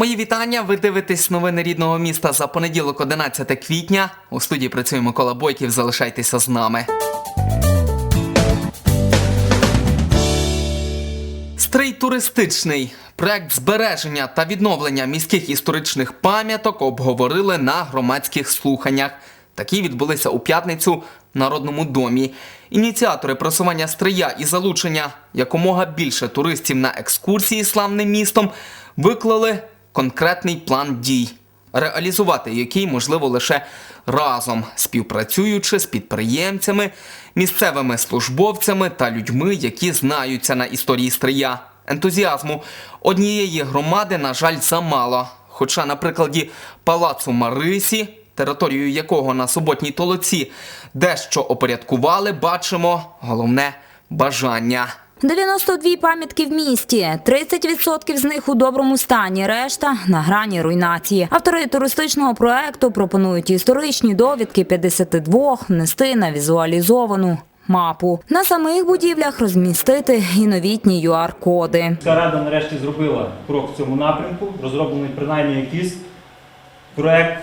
Мої вітання. Ви дивитесь новини рідного міста за понеділок, 11 квітня. У студії працює Микола Бойків. Залишайтеся з нами. Стрий туристичний проект збереження та відновлення міських історичних пам'яток обговорили на громадських слуханнях. Такі відбулися у п'ятницю в Народному домі. Ініціатори просування стрия і залучення якомога більше туристів на екскурсії славним містом виклали конкретний план дій, реалізувати який можливо лише разом, співпрацюючи з підприємцями, місцевими службовцями та людьми, які знаються на історії стрия. Ентузіазму однієї громади, на жаль, замало. Хоча на прикладі палацу Марисі, територію якого на суботній толоці дещо опорядкували, бачимо головне бажання. 92 пам'ятки в місті, 30% з них у доброму стані, решта на грані руйнації. Автори туристичного проекту пропонують історичні довідки 52 внести на візуалізовану мапу. На самих будівлях розмістити і новітні QR-коди. Міська рада нарешті зробила крок в цьому напрямку, розроблений принаймні якийсь проект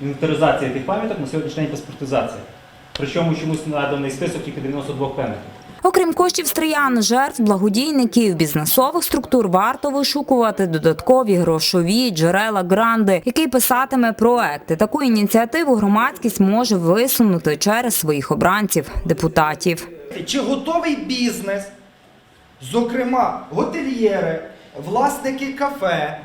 інвентаризації тих пам'яток на сьогоднішній день паспортизація. Причому чомусь наданий список тільки 92 пам'яток. Окрім коштів стриян, жертв, благодійників, бізнесових структур варто вишукувати додаткові грошові джерела гранди, який писатиме проекти. Таку ініціативу громадськість може висунути через своїх обранців депутатів. Чи готовий бізнес, зокрема готельєри, власники кафе,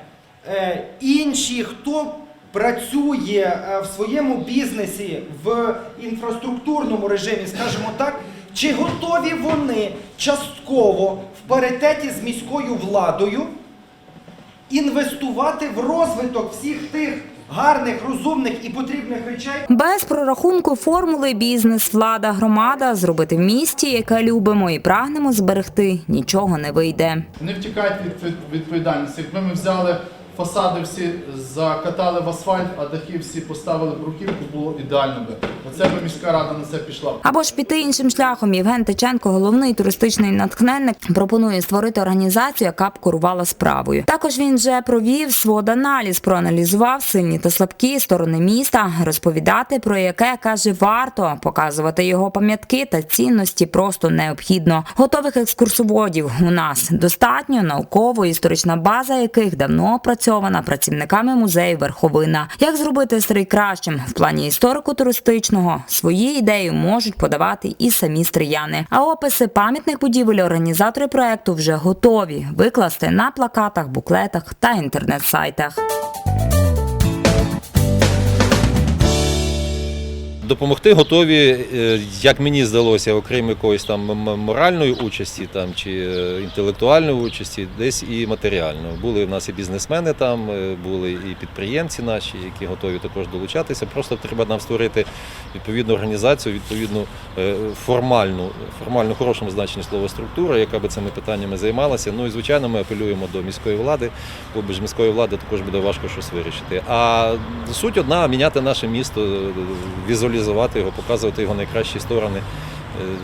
е, інші, хто працює е, в своєму бізнесі в інфраструктурному режимі, скажімо так, чи готові вони частково в паритеті з міською владою інвестувати в розвиток всіх тих гарних, розумних і потрібних речей, Без прорахунку формули бізнес, влада, громада зробити в місті, яке любимо і прагнемо зберегти, нічого не вийде. Вони втікають від від відповідальності. Якби ми взяли фасади всі, закатали в асфальт, а дахи всі поставили в бруківку, було ідеально би. Оце би міська рада на це пішла. Або ж піти іншим шляхом. Євген Тиченко, головний туристичний натхненник, пропонує створити організацію, яка б керувала справою. Також він вже провів свод-аналіз, проаналізував сильні та слабкі сторони міста, розповідати про яке каже варто показувати його пам'ятки та цінності просто необхідно. Готових екскурсоводів у нас достатньо науково-історична база яких давно опрацьована працівниками музею Верховина. Як зробити стрий кращим в плані історико-туристичного свої ідеї можуть подавати і самі стрияни. А описи пам'ятних будівель організатори проекту вже готові викласти на плакатах, буклетах та інтернет-сайтах. Допомогти готові, е, як мені здалося, окрім якоїсь там моральної участі там, чи е, інтелектуальної участі, десь і матеріально. Були в нас і бізнесмени там, е, були і підприємці наші, які готові також долучатися. Просто треба нам створити відповідну організацію, відповідну формальну, формальну хорошому значенні слова структуру, яка би цими питаннями займалася. Ну і звичайно, ми апелюємо до міської влади, бо без міської влади також буде важко щось вирішити. А суть одна міняти наше місто, е, візуалізувати його, показувати його найкращі сторони,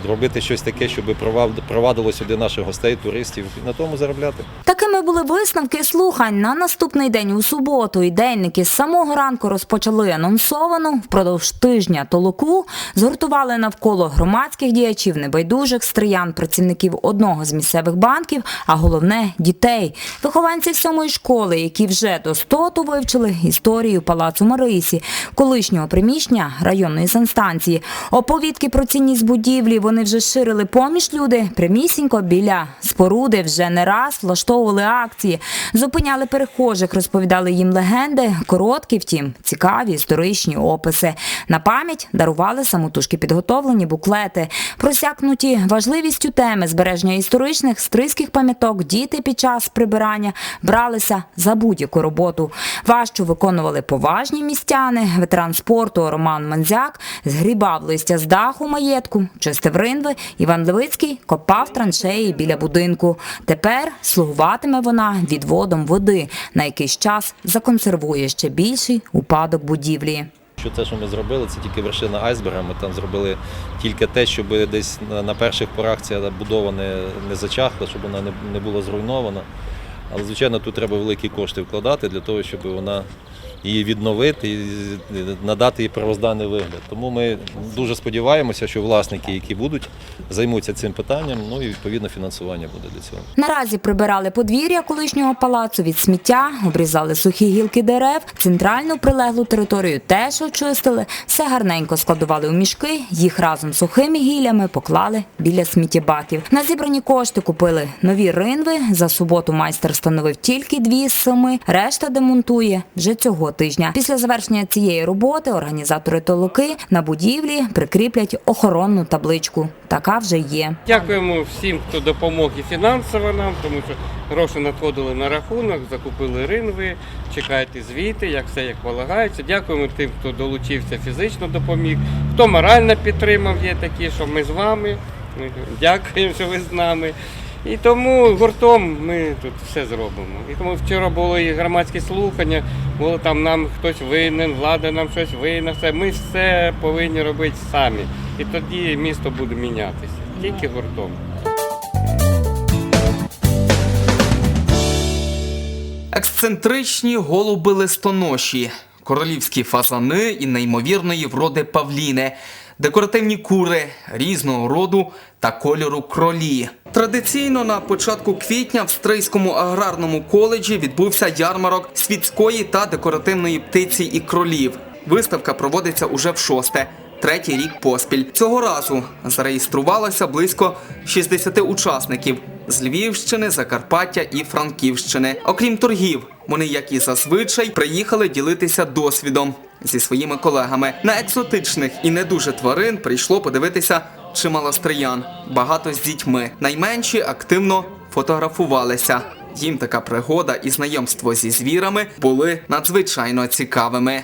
робити щось таке, щоб провад- провадило сюди наших гостей, туристів і на тому заробляти. Такими були висновки слухань на наступний день у суботу. Ідейники з самого ранку розпочали анонсовану впродовж тижня толоку, згуртували навколо громадських діячів, небайдужих стриян, працівників одного з місцевих банків, а головне дітей, вихованців сьомої школи, які вже до стоту вивчили історію палацу Марисі, колишнього приміщення районної санстанції. Оповідки про цінність будівлі вони вже ширили поміж люди прямісінько біля споруди вже не раз влаштовували акції, зупиняли перехожих, розповідали їм легенди, короткі, втім, цікаві історичні описи. На пам'ять дарували самотужки підготовлені буклети, просякнуті важливістю теми збереження історичних стрийських пам'яток. Діти під час прибирання бралися за будь-яку роботу. Важче виконували поважні містяни. Ветеран спорту Роман Манзяк згрібав листя з даху маєтку, чистив ринви. Іван Левицький копав траншеї біля будинку. Тепер слугуватиме вона відводом води, на якийсь час законсервує ще більший упадок будівлі. Що те, що ми зробили, це тільки вершина айсберга. Ми там зробили тільки те, щоб десь на перших порах ця будова не, не зачахла, щоб вона не, не була зруйнована. Але, звичайно, тут треба великі кошти вкладати для того, щоб вона її відновити і надати їй первозданний вигляд. Тому ми дуже сподіваємося, що власники, які будуть, займуться цим питанням, ну і відповідно фінансування буде для цього. Наразі прибирали подвір'я колишнього палацу від сміття, обрізали сухі гілки дерев, центральну прилеглу територію теж очистили, все гарненько складували у мішки, їх разом з сухими гіллями поклали біля сміттєбаків. На зібрані кошти купили нові ринви. За суботу майстер встановив тільки дві з семи, решта демонтує вже цього тижня. Після завершення цієї роботи організатори толоки на будівлі прикріплять охоронну табличку. Така вже є. Дякуємо всім, хто допомог і фінансово нам, тому що гроші надходили на рахунок, закупили ринви, чекайте звіти, як все як полагається. Дякуємо тим, хто долучився фізично допоміг, хто морально підтримав, є такі, що ми з вами. Ми дякуємо, що ви з нами. І тому гуртом ми тут все зробимо. І тому вчора було і громадські слухання, було там нам хтось винен, влада нам щось винна, все. Ми все повинні робити самі. І тоді місто буде мінятися. Тільки гуртом. Ексцентричні голуби листоноші, королівські фазани і неймовірної вроди павліни, декоративні кури різного роду та кольору кролі. Традиційно на початку квітня в Стрийському аграрному коледжі відбувся ярмарок світської та декоративної птиці і кролів. Виставка проводиться уже в шосте. Третій рік поспіль цього разу зареєструвалося близько 60 учасників з Львівщини, Закарпаття і Франківщини. Окрім торгів, вони, як і зазвичай, приїхали ділитися досвідом зі своїми колегами. На екзотичних і не дуже тварин прийшло подивитися чимало стриян, багато з дітьми. Найменші активно фотографувалися. Їм така пригода і знайомство зі звірами були надзвичайно цікавими.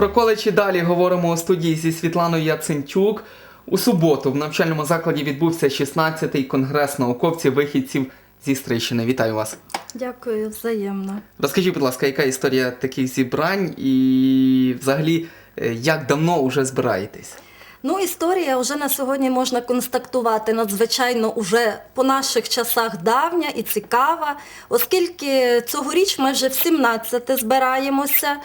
Про коледжі далі говоримо у студії зі Світланою Яцентюк. У суботу в навчальному закладі відбувся 16-й конгрес науковців-вихідців зі Стрийщини. Вітаю вас. Дякую, взаємно. Розкажіть, будь ласка, яка історія таких зібрань і взагалі е, як давно вже збираєтесь? Ну, історія вже на сьогодні можна констатувати надзвичайно уже по наших часах давня і цікава, оскільки цьогоріч ми вже в 17 збираємося.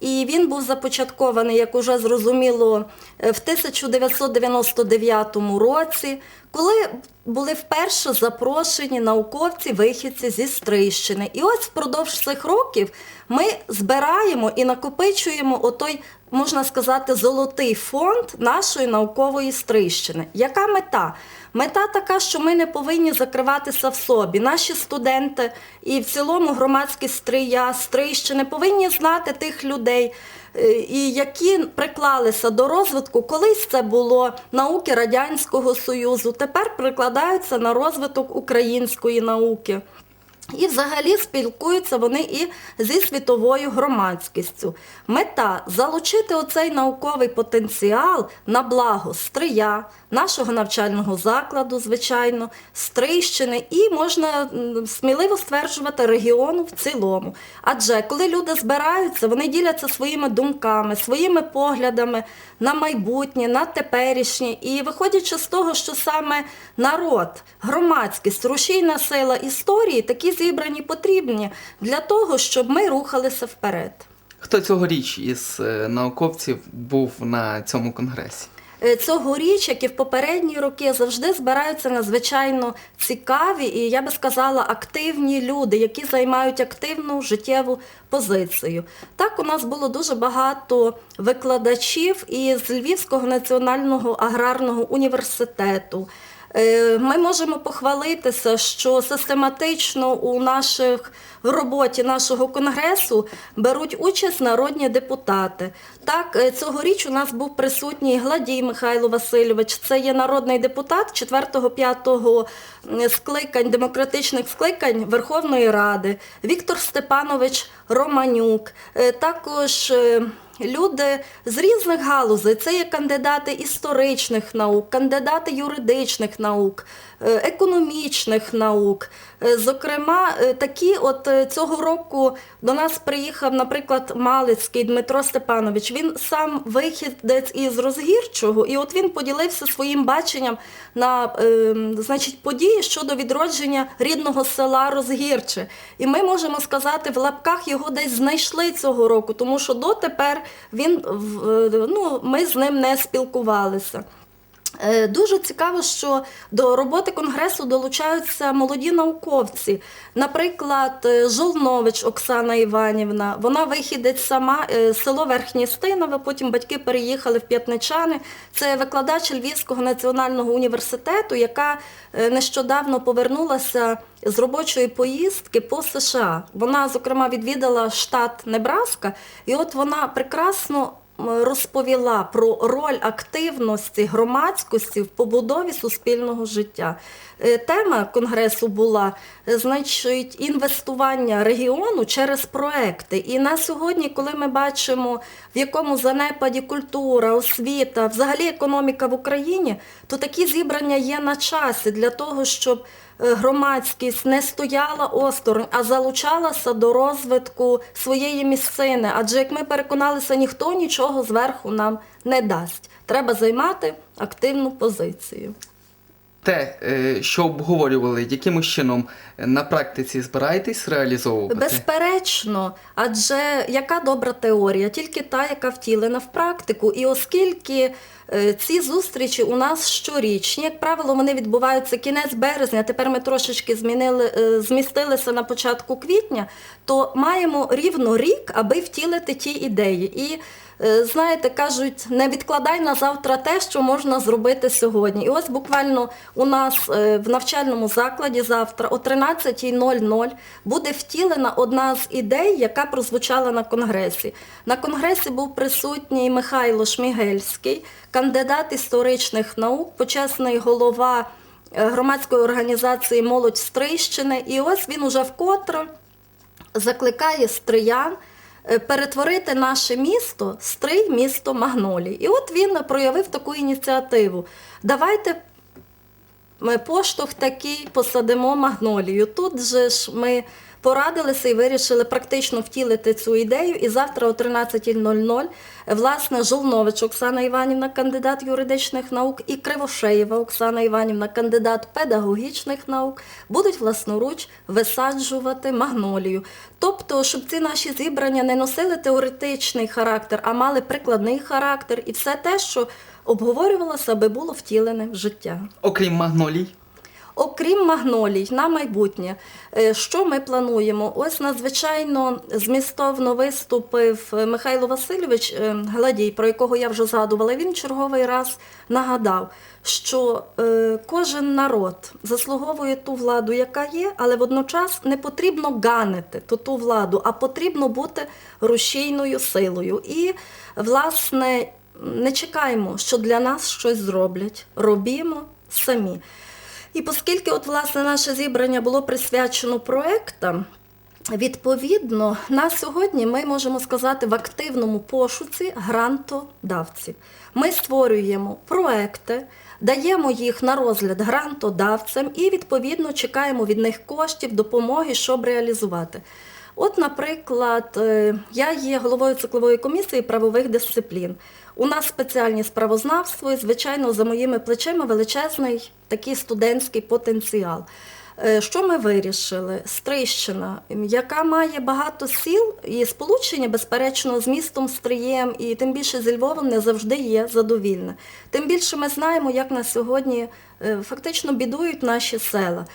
І він був започаткований, як уже зрозуміло, е, в 1999 році, коли були вперше запрошені науковці-вихідці зі Стрийщини. І ось впродовж цих років ми збираємо і накопичуємо отой, можна сказати, золотий фонд нашої наукової Стрийщини. Яка мета? Мета така, що ми не повинні закриватися в собі. Наші студенти і в цілому громадськість Стрия, Стрийщини повинні знати тих людей, е, і які приклалися до розвитку. Колись це було науки Радянського Союзу, тепер прикладаються на розвиток української науки. І взагалі спілкуються вони і зі світовою громадськістю. Мета залучити оцей науковий потенціал на благо Стрия, нашого навчального закладу, звичайно, Стрийщини і можна сміливо стверджувати регіону в цілому. Адже коли люди збираються, вони діляться своїми думками, своїми поглядами на майбутнє, на теперішнє. І виходячи з того, що саме народ, громадськість, рушійна сила історії, такі зібрані потрібні для того, щоб ми рухалися вперед. Хто цьогоріч із е, науковців був на цьому конгресі? Е, Цьогоріч, як і в попередні роки, завжди збираються надзвичайно цікаві і я би сказала активні люди, які займають активну життєву позицію. Так, у нас було дуже багато викладачів із Львівського національного аграрного університету. Е, Ми можемо похвалитися, що систематично у наших в роботі нашого конгресу беруть участь народні депутати. Так, е, цьогоріч у нас був присутній Гладій Михайло Васильович. Це є народний депутат 4-5 скликань, демократичних скликань Верховної Ради. Віктор Степанович Романюк. Е, Також Люди з різних галузей, це є кандидати історичних наук, кандидати юридичних наук, економічних наук, Е, Зокрема, е, такі от е, цього року до нас приїхав, наприклад, Малицький Дмитро Степанович. Він сам вихідець із Розгірчого, і от він поділився своїм баченням на е, значить, події щодо відродження рідного села Розгірче. І ми можемо сказати, в лапках його десь знайшли цього року, тому що дотепер він е, ну, ми з ним не спілкувалися. Е, Дуже цікаво, що до роботи конгресу долучаються молоді науковці. Наприклад, е, Жолнович Оксана Іванівна, вона вихідець сама е, село Верхнє Стинове, потім батьки переїхали в П'ятничани. Це викладач Львівського національного університету, яка нещодавно повернулася з робочої поїздки по США. Вона, зокрема, відвідала штат Небраска, і от вона прекрасно розповіла про роль активності громадськості в побудові суспільного життя. Е, Тема конгресу була е, значить інвестування регіону через проекти. І на сьогодні, коли ми бачимо, в якому занепаді культура, освіта, взагалі економіка в Україні, то такі зібрання є на часі для того, щоб е, громадськість не стояла осторонь, а залучалася до розвитку своєї місцини. Адже як ми переконалися, ніхто нічого зверху нам не дасть. Треба займати активну позицію. Те, е, що обговорювали, якимось чином е, на практиці збираєтесь реалізовувати? Безперечно, адже яка добра теорія, тільки та, яка втілена в практику. І оскільки е, ці зустрічі у нас щорічні, як правило, вони відбуваються кінець березня. Тепер ми трошечки змінили, змістилися на початку квітня, то маємо рівно рік, аби втілити ті ідеї. І знаєте, кажуть, не відкладай на завтра те, що можна зробити сьогодні. І ось буквально у нас е, в навчальному закладі завтра о 13.00 буде втілена одна з ідей, яка прозвучала на конгресі. На конгресі був присутній Михайло Шмігельський, кандидат історичних наук, почесний голова е, громадської організації Молодь Стрийщини. І ось він уже вкотре закликає стриян е, перетворити наше місто Стрий місто Магнолій. І от він проявив таку ініціативу. Давайте ми поштовх такий посадимо магнолію. Тут же ж ми порадилися і вирішили практично втілити цю ідею. І завтра о 13.00 власне Жолнович Оксана Іванівна, кандидат юридичних наук, і Кривошеєва Оксана Іванівна, кандидат педагогічних наук, будуть власноруч висаджувати магнолію. Тобто, щоб ці наші зібрання не носили теоретичний характер, а мали прикладний характер, і все те, що обговорювалося, аби було втілене в життя. Окрім магнолій, Окрім магнолій, на майбутнє, е, що ми плануємо? Ось надзвичайно змістовно виступив е, Михайло Васильович е, Гладій, про якого я вже згадувала. Він черговий раз нагадав, що кожен народ заслуговує ту владу, яка є, але водночас не потрібно ганити ту, ту владу, а потрібно бути рушійною силою. І, власне, не чекаємо, що для нас щось зроблять. Робімо самі. І оскільки от, власне, наше зібрання було присвячено проектам, відповідно, на сьогодні ми можемо сказати в активному пошуці грантодавців. Ми створюємо проекти, даємо їх на розгляд грантодавцям і, відповідно, чекаємо від них коштів, допомоги, щоб реалізувати. От, наприклад, е, я є головою циклової комісії правових дисциплін. У нас спеціальні справознавство, і, звичайно, за моїми плечима величезний такий студентський потенціал. Е, Що ми вирішили? Стрищина, яка має багато сіл і сполучення, безперечно, з містом Стрієм, і тим більше зі Львовом не завжди є задовільне. Тим більше ми знаємо, як на сьогодні е, фактично бідують наші села.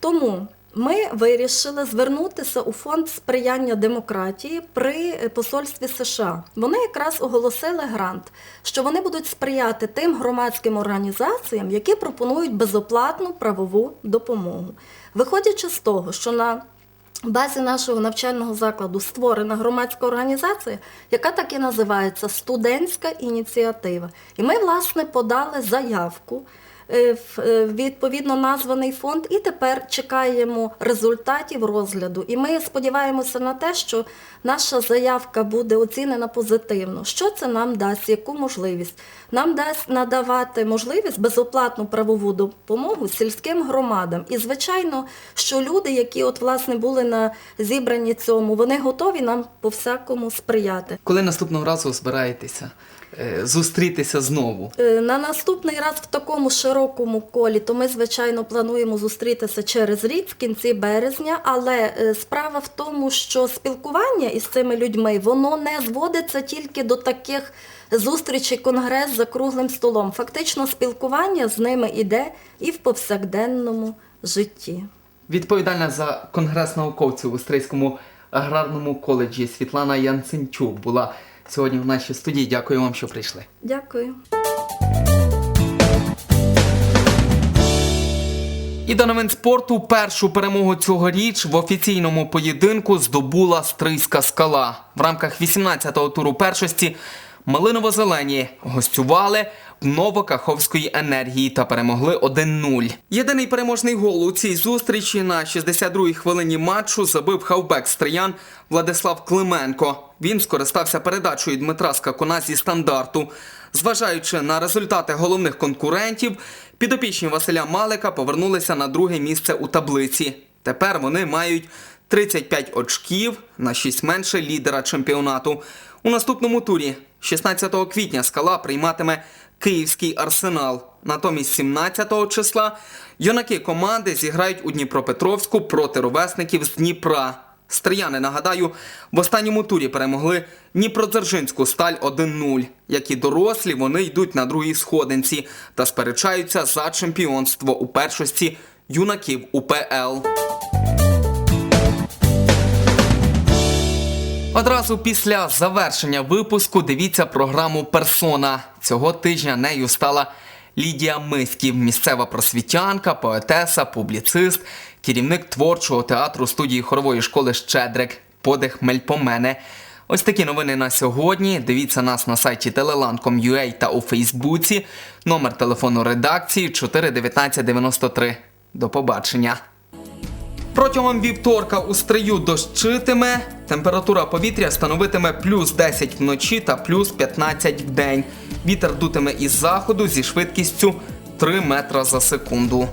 Тому ми вирішили звернутися у фонд сприяння демократії при посольстві США. Вони якраз оголосили грант, що вони будуть сприяти тим громадським організаціям, які пропонують безоплатну правову допомогу. Виходячи з того, що на базі нашого навчального закладу створена громадська організація, яка так і називається студентська ініціатива. І ми, власне, подали заявку відповідно названий фонд, і тепер чекаємо результатів розгляду. І ми сподіваємося на те, що наша заявка буде оцінена позитивно. Що це нам дасть? Яку можливість? Нам дасть надавати можливість безоплатну правову допомогу сільським громадам. І звичайно, що люди, які от власне були на зібранні цьому, вони готові нам по всякому сприяти. Коли наступного разу збираєтеся е, зустрітися знову? Е, На наступний раз в такому широкому колі, то ми, звичайно, плануємо зустрітися через рік в кінці березня, але е, справа в тому, що спілкування із цими людьми воно не зводиться тільки до таких зустрічей, конгрес за круглим столом. Фактично, спілкування з ними іде і в повсякденному житті. Відповідальна за конгрес науковців у Стрийському аграрному коледжі Світлана Янценчук була сьогодні в нашій студії. Дякую вам, що прийшли. Дякую. І до новин спорту першу перемогу цьогоріч в офіційному поєдинку здобула Стрийська скала. В рамках 18-го туру першості Малиново-зелені гостювали Новокаховської енергії та перемогли 1-0. Єдиний переможний гол у цій зустрічі на 62-й хвилині матчу забив хавбек стриян Владислав Клименко. Він скористався передачею Дмитра Скакуна зі стандарту. Зважаючи на результати головних конкурентів, підопічні Василя Малика повернулися на друге місце у таблиці. Тепер вони мають 35 очків на 6 менше лідера чемпіонату. У наступному турі, 16 квітня, скала прийматиме Київський арсенал. Натомість 17 числа юнаки команди зіграють у Дніпропетровську проти ровесників з Дніпра. Стрияни, нагадаю, в останньому турі перемогли Дніпродзержинську сталь 1-0. Як і дорослі, вони йдуть на другій сходинці та сперечаються за чемпіонство у першості юнаків УПЛ. Одразу після завершення випуску дивіться програму Персона. Цього тижня нею стала Лідія Миськів, місцева просвітянка, поетеса, публіцист, керівник творчого театру студії хорової школи Щедрик, подих Мельпомене. Ось такі новини на сьогодні. Дивіться нас на сайті teleland.com.ua та у Фейсбуці. Номер телефону редакції 41993. До побачення. Протягом вівторка у стрию дощитиме, температура повітря становитиме плюс 10 вночі та плюс 15 в день. Вітер дутиме із заходу зі швидкістю 3 метра за секунду.